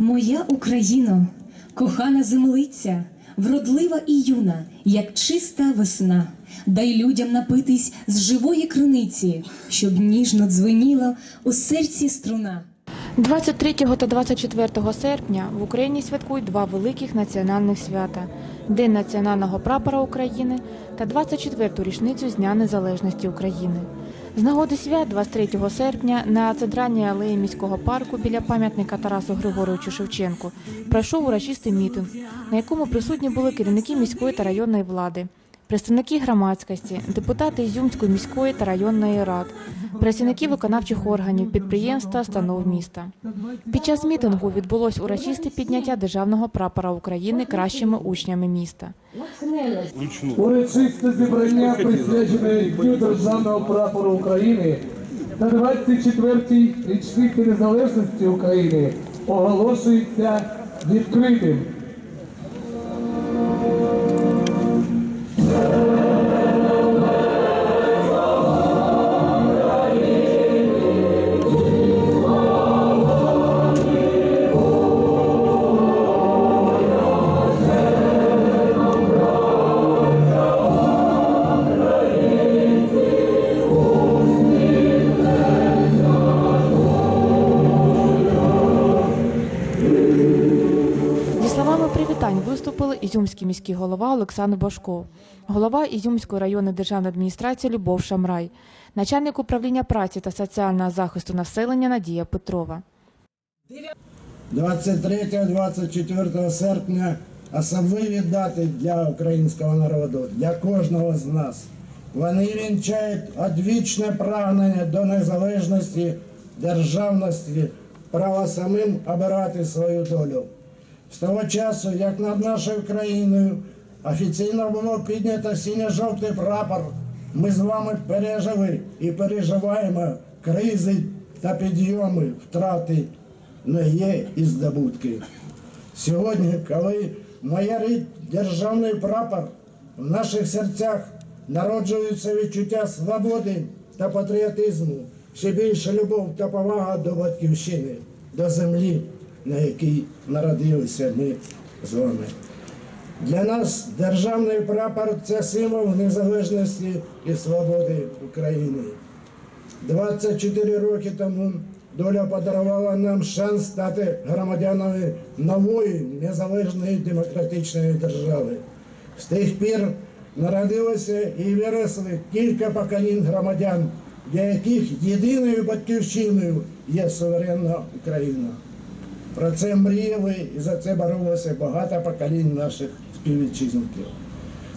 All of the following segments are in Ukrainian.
Моя Україно, кохана землиця, вродлива і юна, як чиста весна. Дай людям напитись з живої криниці, щоб ніжно дзвеніла у серці струна. 23 та 24 серпня в Україні святкують два великих національних свята: День національного прапора України та 24-ту річницю з Дня Незалежності України. З нагоди свят 23 серпня на центральній алеї міського парку біля пам'ятника Тарасу Григоровичу Шевченку пройшов урочистий мітинг, на якому присутні були керівники міської та районної влади, представники громадськості, депутати Ізюмської міської та районної рад, працівники виконавчих органів, підприємств та установ міста. Під час мітингу відбулось урочисте підняття державного прапора України кращими учнями міста. Урочисте зібрання присвячене Дню Державного прапору України та 24-й річниці незалежності України оголошується відкритим. Ізюмський міський голова Олександр Башков, голова Ізюмської районної державної адміністрації Любов Шамрай, начальник управління праці та соціального захисту населення Надія Петрова. 23-24 серпня особливі дати для українського народу, для кожного з нас. Вони вінчають одвічне прагнення до незалежності, державності, права самим обирати свою долю. З того часу, як над нашою країною офіційно було піднято синьо-жовтий прапор, ми з вами пережили і переживаємо кризи та підйоми, втрати не є і здобутки. Сьогодні, коли майорить державний прапор, в наших серцях народжується відчуття свободи та патріотизму, ще більше любов та повага до батьківщини, до землі, на якій народилися ми з вами. Для нас державний прапор це символ незалежності і свободи України. 24 роки тому доля подарувала нам шанс стати громадянами нової незалежної демократичної держави. З тих пір народилося і виросли кілька поколінь громадян, для яких єдиною батьківщиною є суверенна Україна. Про це мріяли і за це боролося багато поколінь наших співвітчизників.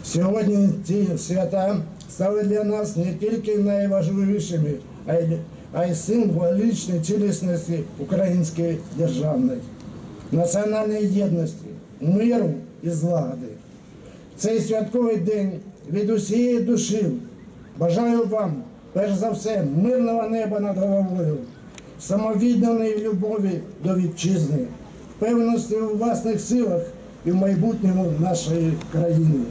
Сьогодні ці свята стали для нас не тільки найважливішими, а й, а й символічні цілісності української державної, національної єдності, миру і злагоди. Цей святковий день від усієї душі бажаю вам, перш за все, мирного неба над головою, самовідданої любові до вітчизни, впевненості у власних силах і в майбутньому нашої країни.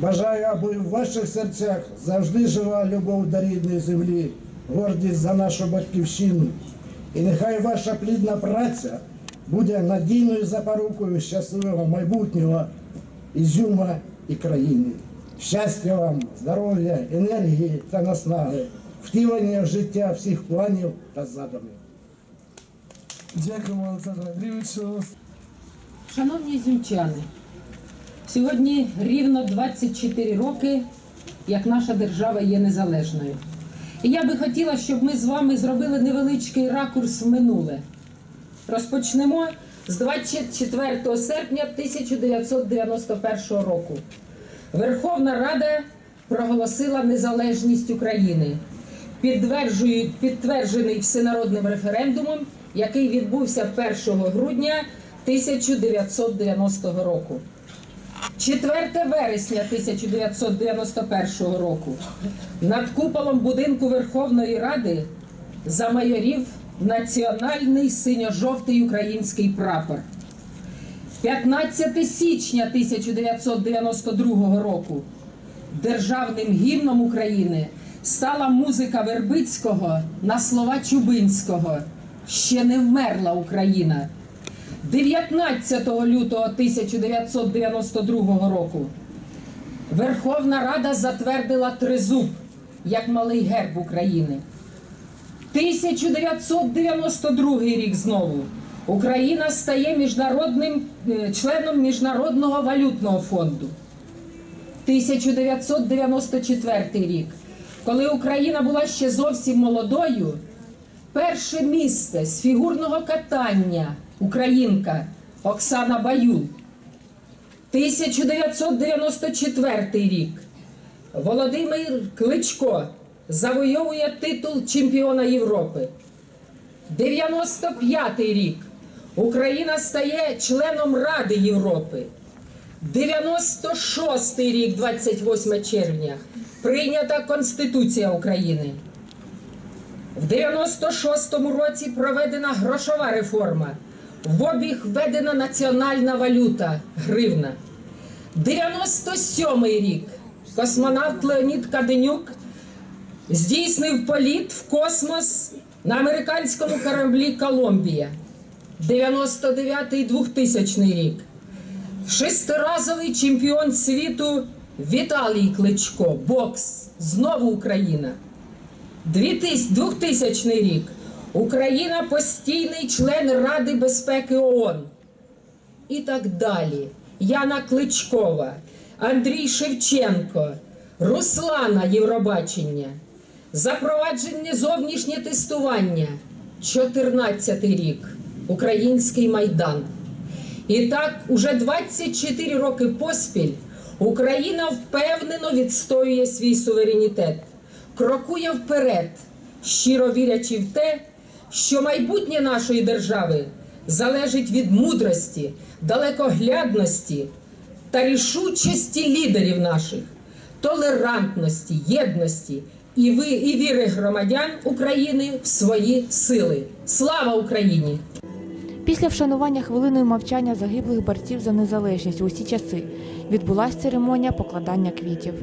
Бажаю, аби в ваших серцях завжди жила любов до рідної землі, гордість за нашу батьківщину. І нехай ваша плідна праця буде надійною запорукою щасливого майбутнього Ізюма і країни. Щастя вам, здоров'я, енергії та наснаги, втілення в життя всіх планів та задумів. Дякуємо, Олександр Андрійовичу. Шановні зюмчани, сьогодні рівно 24 роки, як наша держава є незалежною. І я би хотіла, щоб ми з вами зробили невеличкий ракурс в минуле. Розпочнемо з 24 серпня 1991 року. Верховна Рада проголосила незалежність України, підтверджений всенародним референдумом, який відбувся 1 грудня 1990 року. 4 вересня 1991 року над куполом будинку Верховної Ради замайорів національний синьо-жовтий український прапор. 15 січня 1992 року державним гімном України стала музика Вербицького на слова Чубинського Ще не вмерла Україна. 19 лютого 1992 року Верховна Рада затвердила тризуб як малий герб України. 1992 рік знову Україна стає міжнародним е, членом Міжнародного валютного фонду. 1994 рік, коли Україна була ще зовсім молодою, перше місце з фігурного катання українка Оксана Баюл. 1994 рік Володимир Кличко завойовує титул чемпіона Європи. 95 рік Україна стає членом Ради Європи. 96 рік, 28 червня, прийнята Конституція України. В 96-му році проведена грошова реформа. В обіг введена національна валюта гривна. 97-й рік космонавт Леонід Каденюк здійснив політ в космос на американському кораблі Колумбія. 99-й 2000 рік. Шестиразовий чемпіон світу Віталій Кличко, бокс, знову Україна. 2000 рік. Україна постійний член Ради безпеки ООН. І так далі. Яна Кличкова, Андрій Шевченко, Руслана Євробачення, запровадження зовнішнє тестування. 14 рік. Український майдан. І так, уже 24 роки поспіль Україна впевнено відстоює свій суверенітет, крокує вперед, щиро вірячи в те, що майбутнє нашої держави залежить від мудрості, далекоглядності та рішучості лідерів наших, толерантності, єдності і, ви, і віри громадян України в свої сили. Слава Україні! Після вшанування хвилиною мовчання загиблих борців за незалежність у усі часи відбулася церемонія покладання квітів.